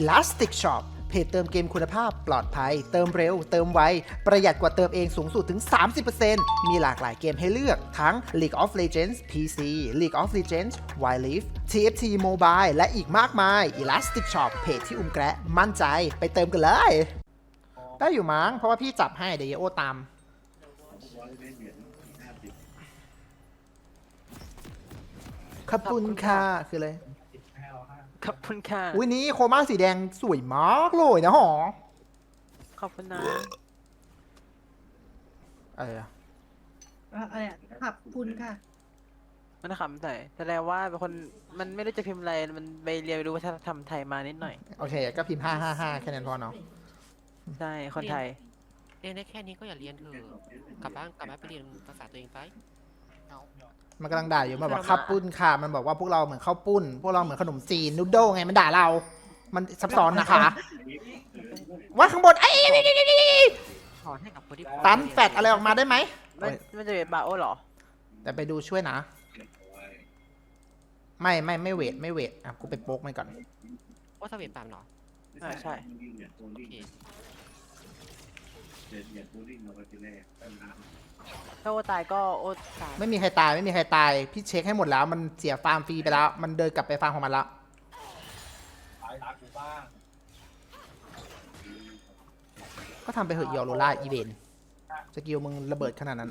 Elastic Shop เพจเติมเกมคุณภาพปลอดภัย เติมเร็ว เติมไว ประหยัดกว่าเติมเองสูงสุดถึง 30%มีหลากหลายเกมให้เลือกทั้ง League of Legends PC League of Legends Wild Rift TFT Mobile และอีกมากมาย Elastic Shop เพจที่อุ้มแกะมั่นใจไปเติมกันเลย ได้อยู่มั้งเพราะว่าพี่จับให้เดี๋ยวยโอตามขอบคุณค่ะคืออะไร อบคุณค่ะ อุ้ยนี้โคม่าสีแดงสวยมากเลยนะหอขอบคุณนะอะไรอะอะไรอะขอบคุณค่ะ มันขำใส่แสดงว่าเป็นคนมันไม่รู้จะพิมพ์อะไร มันไปเรียนรู้วัฒนธรรมไทยมานิดหน่อย โอเค ก็พิมพ์ห้าห้าห้าแค่นั้นพอเนาะใช่ คนไทย เรียนได้แค่นี้ก็อย่าเรียนเถอะกลับบ้านกลับบ้านไปเรียนภาษาตัวเองไป มันกำลังด่าอยู่มันบอกข้าวปุ้นค่ะ มันบอกว่าพวกเราเหมือนข้าวปุ้น พวกเราเหมือนขนมจีนนูโดไงมันด่าเรา มันซับซ้อนนะคะ ว่าข้างบนไอ้ยสอนให้กับคนที่ตันแฟดอะไรออกมาได้ไหมมันมันจะเป็นบาโอเหรอ แต่ไปดูช่วยนะ ไม่ไม่ไม่เวทไม่เวทอะกูไปโป๊กมันก่อนว่าสเวตตามเหรออ่าใช่โอเค ถ้าโอตายก็โอตายไม่มีใครตายไม่มีใครตาย พี่เช็คให้หมดแล้ว มันเสียฟาร์มฟรีไปแล้ว มันเดินกลับไปฟาร์มของมันแล้วก็ทำไปเหอะยอโรล่าอีเวนสกิลมึงระเบิดขนาดนั้น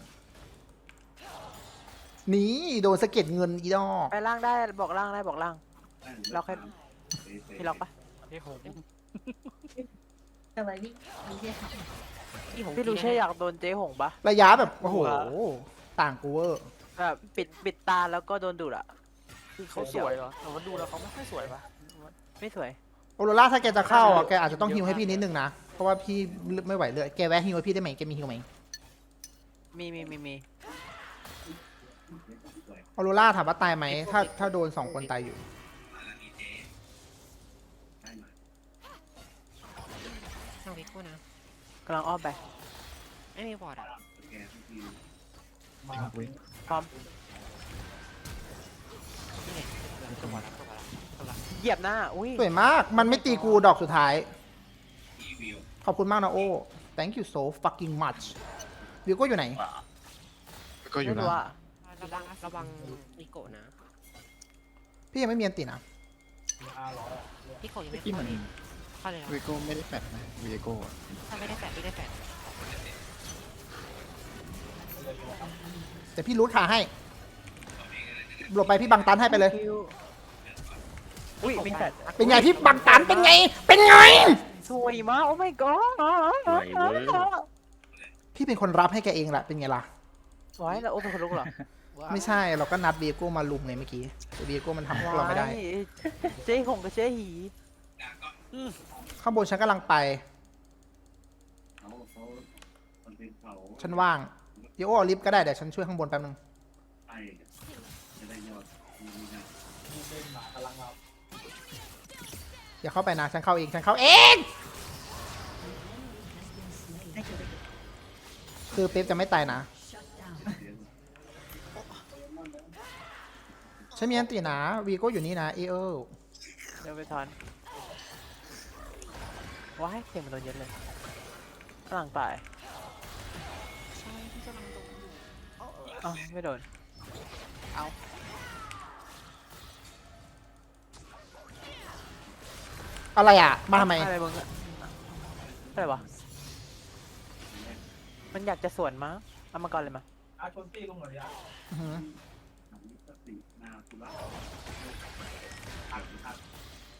นี่โดนสะเก็ดเงินอีดอกไปล่างได้บอกล่างได้บอกล่างล็อกให้พี่ล็อกปะพี่หง แต่ว่านี่มีเดียค่ะ พี่หงพี่รู้ใช่อยากโดนเจ๊หงปะระยะแบบโอ้โหต่างกูเวอร์แบบปิดปิดตาแล้วก็โดนดูดอะเขาสวยเหรอแต่ว่าดูแล้วเขาไม่ค่อยสวยปะไม่สวย โอโรล่าถ้าแกจะเข้าอะแกอาจจะต้องฮิวให้พี่นิดนึงนะ เพราะว่าพี่ไม่ไหวเลยแกแวะฮิวให้พี่ได้ไหมแกมีฮิวไหมมีมีมีมีโอโรล่าถามว่าตายไหมถ้าถ้าโดนสองคนตายอยู่ กำลังอ้อมไป ไม่มีบอร์ดอะพร้อม นี่ไงตัวบอร์ดแล้วตัวบอร์ดแล้วตัวบอร์ดเหยียบหน้า อุ้ย สวยมาก มันไม่ตีกูดอกสุดท้าย ขอบคุณมากนะโอ้ thank you so fucking much วิวก็อยู่ไหนก็อยู่ไม่นะรู้อะระวังระวังนิโกะนะพี่ยังไม่มีอันตินะนิโกะยังไม่ที่เข้ามันเลย เข้าเลยวีโก้ไม่ได้แปดนะวีโก้อะถ้าไม่ได้แฟดไม่ได้แฟดแต่พี่รูทขาให้ หลบไปพี่บังตันให้ไปเลยคิวอุ้ยมีแฟดเป็นไงพี่บังตันเป็นไง เป็นไง สวยมากโอ้ my god พี่เป็นคนรับให้แกเองแหละเป็นไงล่ะไว้แล้วโอ้เป็นคนลุกเหรอไม่ใช่เราก็นัดเบียโก้มาลุมไงเมื่อกี้แต่เบียโก้มันทำพวกเราไม่ได้ว้ายเจ๊หงกับเจ๊หี ข้างบนฉันกำลังไป ฉันว่างเดี๋ยวโอ้เอาลิฟต์ก็ได้เดี๋ยวฉันช่วยข้างบนแป๊บนึง อย่าเข้าไปนะ ฉันเข้าเอง ฉันเข้าเอง คือเป๊ปจะไม่ตายนะ ฉันมีอันตีนะ วีโก้อยู่นี่นะ เอเอล เดี๋ยวไปทอน ว้ายเสียงมันโดนเยอะเลยกำลังตายเอ้าไม่โดนอะไรอะ มาทำไม อะไรมึงอะอะไรวะ มันอยากจะสวนมั้งเอามาก่อนเลยมาอาชนตี้ลงหน่อยดิอะอื้อหือ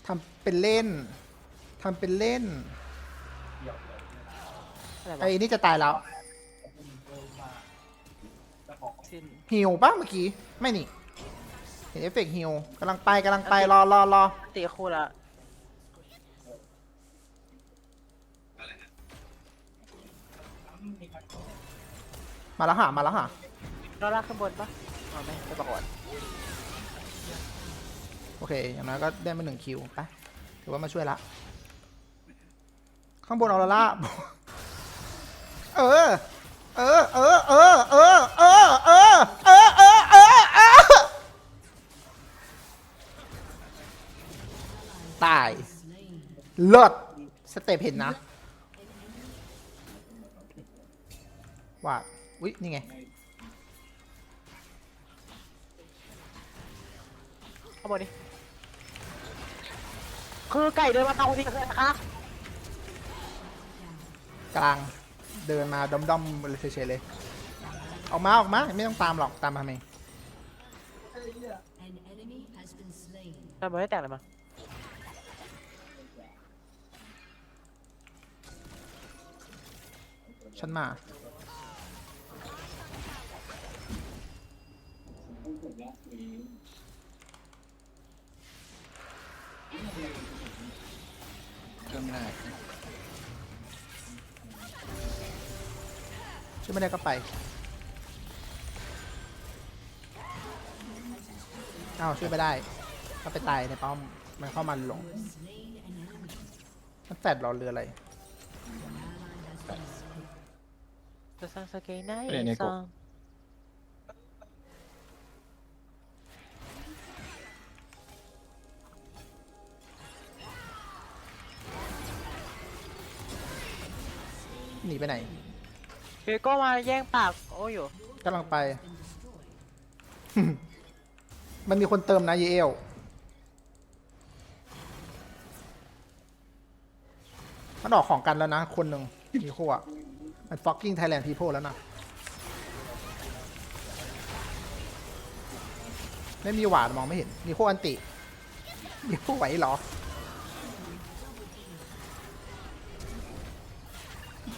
ทำเป็นเล่น ทำเป็นเล่น อะไรวะไอ้นี่จะตายแล้วสิ้นฮิวป่ะเมื่อกี้ ไม่นี่ เห็นเอฟเฟกต์ฮิวกำลังไปกำลังไปรอรอรอตีคู่ละมาแล้วหามาแล้วหาเราลากขึ้นบนปะอ๋อไม่ไปประกวดโอเค อย่างน้อยก็ได้มาหนึ่งคิวไปถือว่ามาช่วยละ ข้างบนออร่าล่าเออ เออ เออ เออ เออ เออ เออ เออ เออ เออ เออ ตาย เลิศสเต็ปเห็นนะว่าอุ๊ย นี่ไงข้างบนนี่คือไก่เดินมาเตาทีคือนะคะ กลางเดินมาด้อมๆเลยเฉยๆเลย ออกมาออกมาไม่ต้องตามหรอกตามมาทำไม An enemy has been slain. ทำไมไม่แตกเลยมั้งฉันมาเช่วยไม่ได้ก็ไปอ้าวช่วยไม่ได้ก็ไปตายในป้อมมันเข้ามาหลง Slain an enemy. มันแฟดเราเรืออะไรจะสร้างสเกลได้เนี่ยเนี่ยกบสร้างหนีไปไหน คือก็มาแย่งปากโอ้ยอยู่กำลังไป มันมีคนเติมนะเยเอลมันออกของกันแล้วนะ คนหนึ่งมีคู่อะมัน fucking Thailand people แล้วนะ ไม่มีหวานมองไม่เห็น มีคู่อันติ มีคู่ไหวเหรอ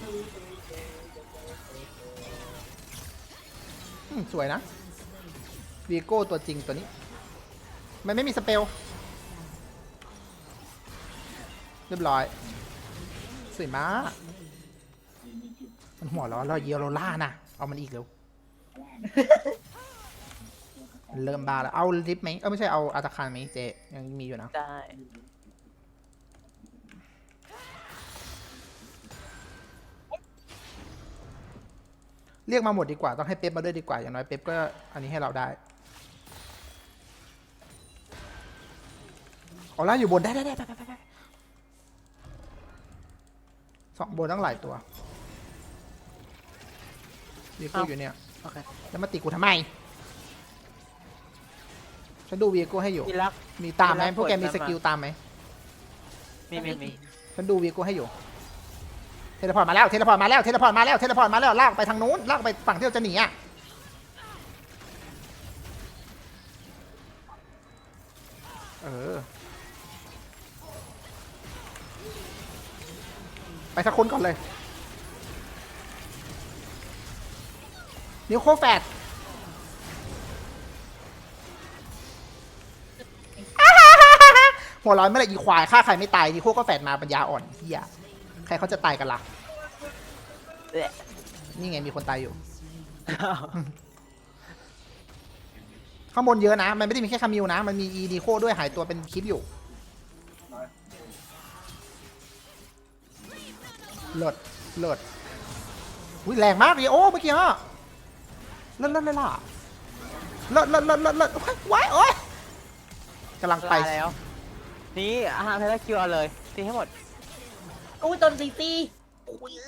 อืม สวยนะวีโก้ตัวจริงตัวนี้ มันไม่มีสเปล เรียบร้อย สวยมากมันหัวเร้อนเราเยียวเราล่านะเอามันอีกเร็วเริ่มบ้าแล้ว เอาลิฟต์ไหมเออไม่ใช่เอาอาตาคารไหมเจยังมีอยู่นะ ได้ เรียกมาหมดดีกว่าต้องให้เป๊ปมาด้วยดีกว่าอย่างน้อยเป๊ปก็อันนี้ให้เราได้เอาล่าอยู่บนได้ได้ได้ไปไปไปไปสองบนตั้งหลายตัววีโก้อยู่เนี่ยโอเคแล้วมาตีกูทำไม ฉันดูวีโก้ให้อยู่ อีรัก มีตามไหมเวลาพวกแกมีเปิดสมากิลตามไหม มีมีมี ฉันดูวีโก้ให้อยู่ เทเลพอร์ตมาแล้วเทเลพอร์ตมาแล้วเทเลพอร์ตมาแล้วเทเลพอร์ตมาแล้วลากไปทางนู้นลากไปฝั่งที่เราจะหนีอะเออไปสักคนก่อนเลย นิวโคแฟดหัวเร้อนเมื่อไหร่อีควายฆ่าใครไม่ตายนิโคก็แฟดมาปัญญาอ่อนเฮีย ใครเขาจะตายกันล่ะเอ๊ะนี่ไงมีคนตายอยู่ ข้างบนเยอะนะ มันไม่ได้มีแค่คามิวนะ มันมีอีดีโคด้วยหายตัวเป็นคลิปอยู่เลิศเลิศอุ้ยแรงมากเลยโอ้เมื่อกี้ฮะเลิศเลิศเลยล่ะเลิศเลิศเลิศเลิศเลิศว้ายโอ้ยกำลังไปลาแล้ว นี่อาหารเพลคิวเอาเลยตีให้หมด อู้โดนตีตี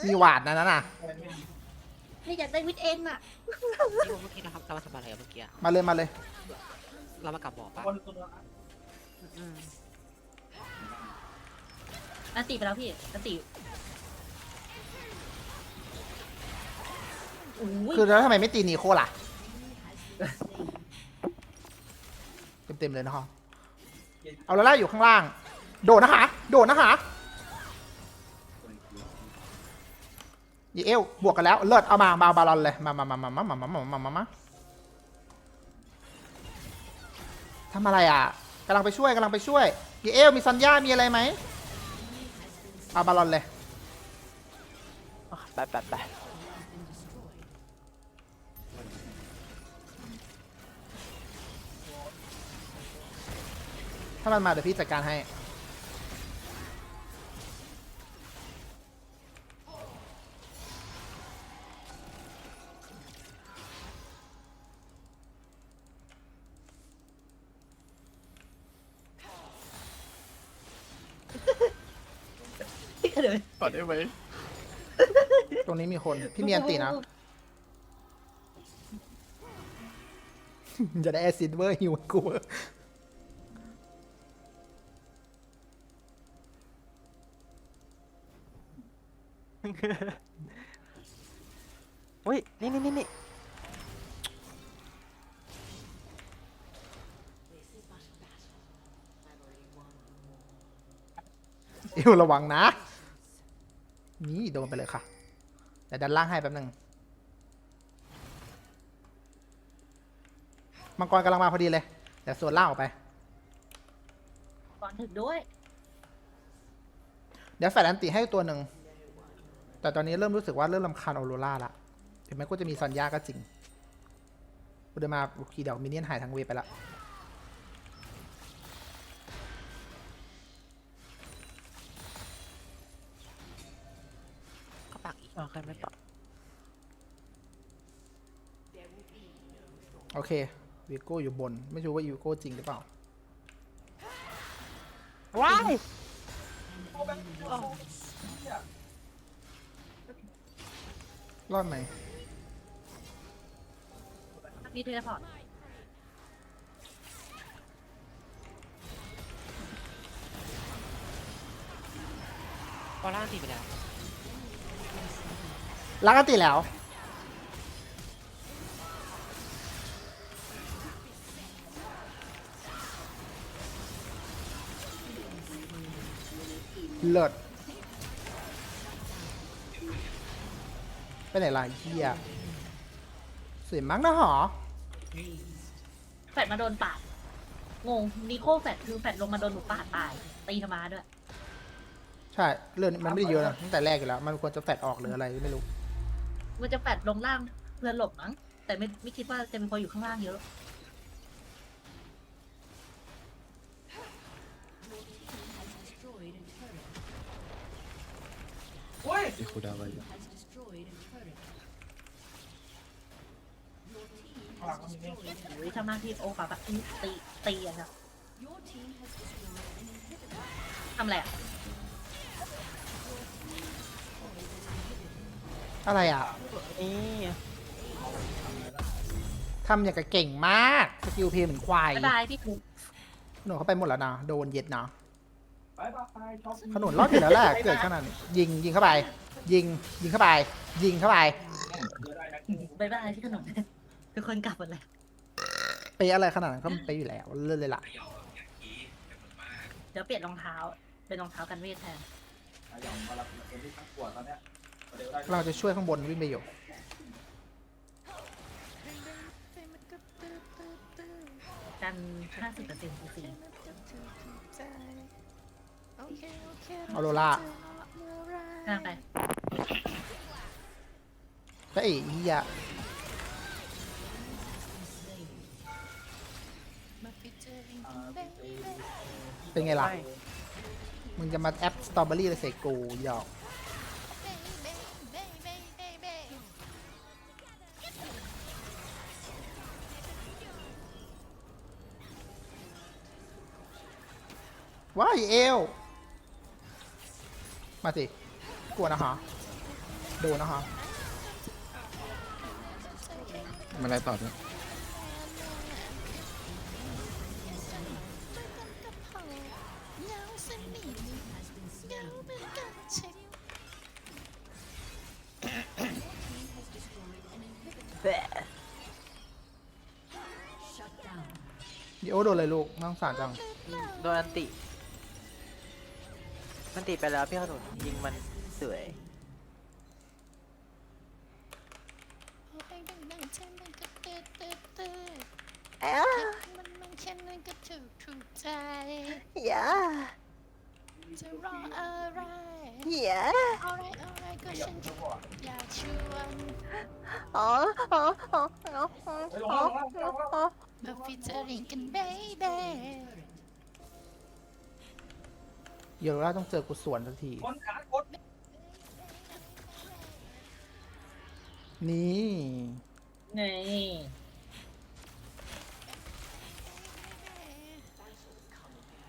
มีหวาดนะนั่นน่ะ ให้อยากได้วิทเอ็นอะนี่เมื่อกี้เราทำเรามาทำอะไรอะเมื่อกี้อะมาเลยมาเลย เรามากลับบอกปะอืมอันติไปแล้วพี่อันติอู้ยคือแล้วทำไมไม่ตีนีโคล่ะ เต็มๆเลยนะครับเอาแล้วล่าอยู่ข้างล่าง โดดนะคะ โดดนะคะ ยีเอลบวกกันแล้ว เลิศเอามามาบาลอนเลยมามามามามามามามามามามาทำอะไรอะกำลังไปช่วยกำลังไปช่วยยีเอลมีซันย่ามีอะไรไหมเอาบาลอนเลยอะไปไปไปถ้ามันมาเดี๋ยวพี่จัดการให้ เดี๋ยวต่อได้ไหมตรงนี้มีคนพี่เมียนตีนะ จะได้แอซิดเวอร์ฮิวกูเฮ้ย นี่นี่นี่นี่เอวระวังนะ นี่โดนไปเลยค่ะแต่ดันล่างให้แป๊บหนึงมังกรกำลังมาพอดีเลยเดี๋ยวส่วนล่างออกไป ก่อนถึงด้วย เดี๋ยวแฟลชอันติให้ตัวหนึ่ง แต่ตอนนี้เริ่มรู้สึกว่าเริ่มลำคาญออโรราละถึงแม้กูจะมีซอนยาก็จริงกูเดินมาทีเดียวมินเนี่ยนหายทางเวฟไปละ อีกอ๋อใครไม่ตอบโอเควีโก้อยู่บน ไม่รู้ว่าวีโก้จริงหรือเปล่า ว้ายรอดไหมมีเทเลพอร์ตพอล่างตีไปแล้ว ลักอันติแล้ว เลิศไปไหนล่ะไอ้เฮียสวยมั้งนะหรอ แฟดมาโดนปาด งงนิโคแฟดคือแฟดลงมาโดนหนูปาดตาย ตีธรรมาด้วย ใช่ เรื่องมันไม่ได้เยอะนะตั้งแต่แรกอยู่แล้ว มันควรจะแฟดออกหรืออะไรไม่รู้ มันจะแฟดลงล่างเพื่อหลบมั้ง แต่ไม่ไม่คิดว่าจะมีคนอยู่ข้างล่างเยอะ Destroyed a turret. เฮ้ยที่คูดาวไว้ Has destroyed a turret. Your team ข้างหลัง has ก็มีเนี่ย destroyed. หรือทำหน้าที่โอปาปะตีตีอะครับ Your team has destroyed an inhibitor. ทำอะไรอะ อะไรอะ นี่ทำอย่างกับเก่งมาก สกิลเพลย์เหมือนควายบ๊ายบายพี่คุกหนูเข้าไปหมดแล้วนะ โดนเย็ดนะไปไปไปช็อปขนุนรอดอยู่แล้วแหละเกิดขนาดนี้ยิงยิงเข้าไป ยิงยิงเข้าไป ยิงเข้าไปบ๊ายบายพี่ขนมทุกคนกลับหมดเลยไปอะไรขนาดนั้นก็ไปอยู่แล้วเลื่อนเลยล่ะ เดี๋ยวเปลี่ยนรองเท้า เป็นรองเท้ากันเวทแทนอย่างมารับเป็นที่ทั้งปวดตอนเนี้ย เดี๋ยวได้เราจะช่วยข้างบนวิ่งไปอยู่กัน50%ซีซีออโรล่าข้างไปแล้วไอ้เหี้ยเป็นไงล่ะไม่มึงจะมาแอปสตรอเบอรี่เลยใส่กูหยอก ว้ายเอวมาสิ กลัวนะฮะโดนนะฮะมาไล่ต่อด้วยแบะ Shut down. เดี๋ยวโดนเลยลูกน่าสงสารจัง โดนอันติ มันติไปแล้วพี่ขนุนยิงมันสวยมันมันแค่นั้นก็ถูกถูกใจ อย่าจะรออะไร อย่าอะไรอะไรก็ฉันอยากชวนอ๋ออ๋ออ๋ออ๋อไปลงแล้วลงแล้วลงแล้วมาฟิเจอริงกันเบบี เยลล่าต้องเจอกุศลนทันทีนขากดนี่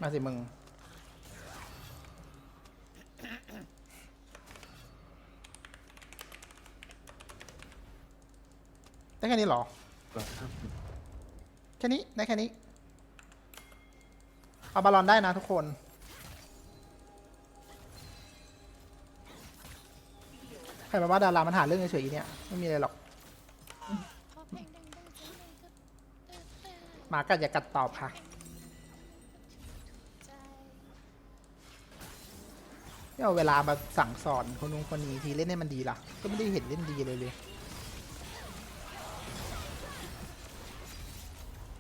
มาสิมึง ได้แค่นี้หรอ แค่นี้ ได้แค่นี้ เอาบาลอนได้นะทุกคน รมาว่าดารามันหาเรื่องเฉยๆเนี่ยไม่มีอะไรหรอก หมากัดอย่ากัดตอบค่ะไม่เอาเวลามาสั่งสอนคนนู้นคนนี้ทีเล่นให้มันดีล่ะ ก็ไม่ได้เห็นเล่นดีเลยเลย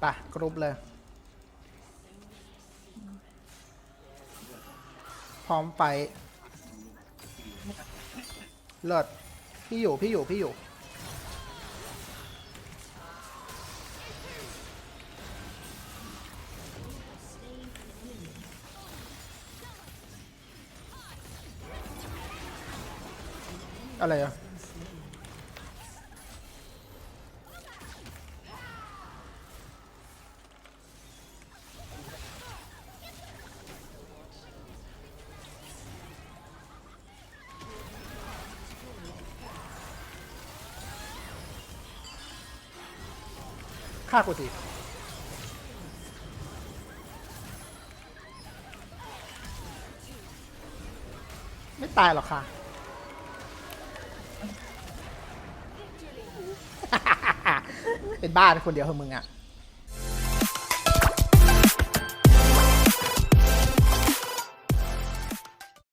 ไปกรุ๊ปเลย พร้อมไป เลิศพี่อยู่พี่อยู่พี่อยู่ อะไรอะ ฆ่ากูสิไม่ตายหรอกค่ะ เป็นบ้านคนเดียวเหรอมึงอะ